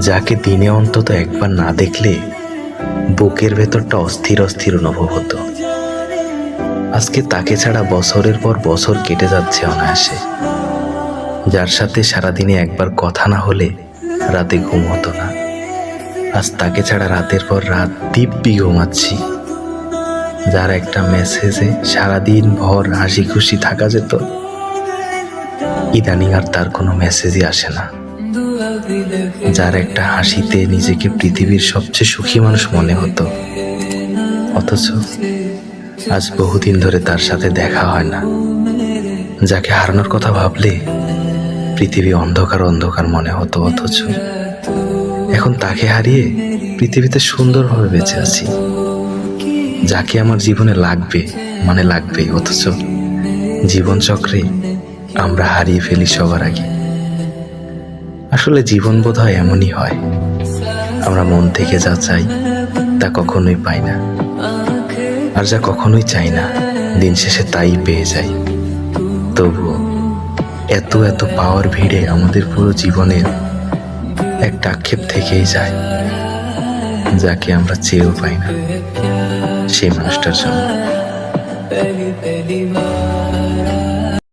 যাকে দিনে অন্তত একবার না দেখলে বুকের ভেতরটা অস্থির অস্থির অনুভব হতো। আজকে তাকে ছাড়া বছরের পর বছর কেটে যাচ্ছে অনায়াসে। যার সাথে সারাদিনে একবার কথা না হলে রাতে ঘুম হতো না। আজ তাকে ছাড়া রাতের পর রাত দিব্যি ঘুমাচ্ছি। যার একটা মেসেজে সারাদিন ভর হাসি খুশি থাকা যেত, ইদানিং আর তার কোনো মেসেজই আসে না। যার একটা হাসিতে নিজেকে পৃথিবীর সবচেয়ে সুখী মানুষ মনে হতো। অথচ আজ বহুদিন ধরে তার সাথে দেখা হয় না। যাকে হারানোর কথা ভাবলে পৃথিবী অন্ধকার অন্ধকার মনে হতো অথচ এখন তাকে হারিয়ে পৃথিবীতে সুন্দরভাবে বেঁচে আছি। যাকে আমার জীবনে লাগবে মানে লাগবেই, অথচ জীবনচক্রে আমরা হারিয়ে ফেলি সবার আগে। আসলে জীবন বোধ হয় এমনই হয়। আমরা মন থেকে যা চাই, তা কখনোই পাই না। আর যা কখনোই চাই না, দিন শেষে তাই পেয়ে যাই। তবুও এত এত পাওয়ার ভিড়ে আমাদের পুরো জীবনের একটা আক্ষেপ থেকেই যায়, যাকে আমরা চেয়েও পাই না, সেই মানুষটার জন্য।